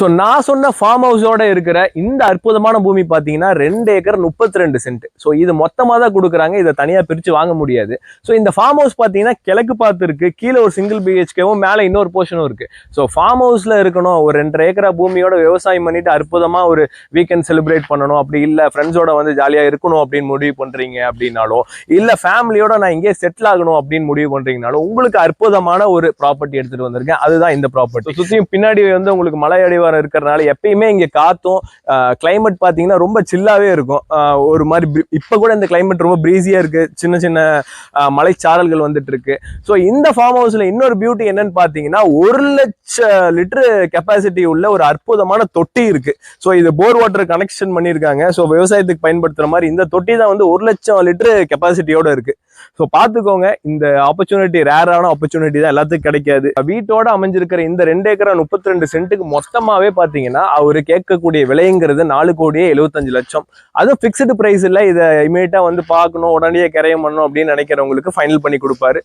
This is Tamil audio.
ஸோ நான் சொன்ன ஃபார்ம் ஹவுஸோட இருக்கிற இந்த அற்புதமான பூமி பார்த்தீங்கன்னா ரெண்டு ஏக்கர் முப்பத்தி ரெண்டு சென்ட். ஸோ இது மொத்தமாக தான் கொடுக்குறாங்க. இதை தனியாக பிரித்து வாங்க முடியாது. ஸோ இந்த ஃபார்ம் ஹவுஸ் பார்த்தீங்கன்னா கிழக்கு பார்த்து இருக்கு. கீழே ஒரு சிங்கிள் பிஹெச்கேவும் மேலே இன்னொரு போர்ஷனும் இருக்கு. ஸோ ஃபார்ம் ஹவுஸில் இருக்கணும். ஒரு ரெண்டரை ஏக்கரா பூமியோட விவசாயம் பண்ணிட்டு அற்புதமாக ஒரு வீக்கெண்ட் செலிப்ரேட் பண்ணணும். அப்படி இல்லை ஃப்ரெண்ட்ஸோட வந்து ஜாலியாக இருக்கணும் அப்படின்னு முடிவு பண்ணுறீங்க அப்படின்னாலும் இல்லை ஃபேமிலியோட நான் இங்கே செட்டில் ஆகணும் அப்படின்னு முடிவு பண்ணுறீங்கனாலும் உங்களுக்கு அற்புதமான ஒரு ப்ராப்பர்ட்டி எடுத்துகிட்டு வந்திருக்கேன். அதுதான் இந்த ப்ராப்பர்ட்டி சுற்றியும் பின்னாடி வந்து உங்களுக்கு மலை அடிவாரம் இருக்கிறனால எப்பயுமே இங்கே காத்தும் கிளைமேட் பார்த்தீங்கன்னா ரொம்ப சில்லாகவே இருக்கும். ஒரு மாதிரி இப்போ கூட இந்த கிளைமேட் ரொம்ப ப்ரீஸியாக இருக்குது சின்ன சின்ன மலைச்சாரல்கள் வந்துட்டு இருக்கு. ஸோ இந்த ஃபார்ம் ஹவுஸில் இன்னொரு பியூட்டி என்னன்னு பார்த்தீங்கன்னா ஒரு லட்சம் லிட்டரு கெப்பாசிட்டி உள்ள ஒரு அற்புதமான தொட்டி இருக்கு. ஸோ இது போர் வாட்டர் கனெக்ஷன் பண்ணியிருக்காங்க. ஸோ விவசாயத்துக்கு பயன்படுத்துகிற மாதிரி இந்த தொட்டி தான் வந்து ஒரு லட்சம் லிட்டரு கெப்பாசிட்டியோட இருக்குது ஸோ பார்த்துக்கோங்க இந்த ஆப்பர்ச்சுனிட்டி ரேரான ஆப்பர்ச்சுனிட்டி தான் எல்லாத்துக்கும் கிடைக்காது. வீட்டோட அமைஞ்சிருக்கிற இந்த ரெண்டு ஏக்கரா முப்பத்தி ரெண்டு சென்ட்டுக்கு மொத்தமாவே பார்த்தீங்கன்னா அவர் கேட்கக்கூடிய விலைங்கிறது நாலு கோடியே எழுபத்தஞ்சு லட்சம். அதுவும் ஃபிக்ஸ்டு ப்ரைஸ் இல்லை இதை இமீடியட்டாக வந்து பார்க்கணும் உடனே கரையம் பண்ணணும் அப்படின்னு நினைக்கிறவங்களுக்கு ஃபைனல் பண்ணி கொடுப்பாரு.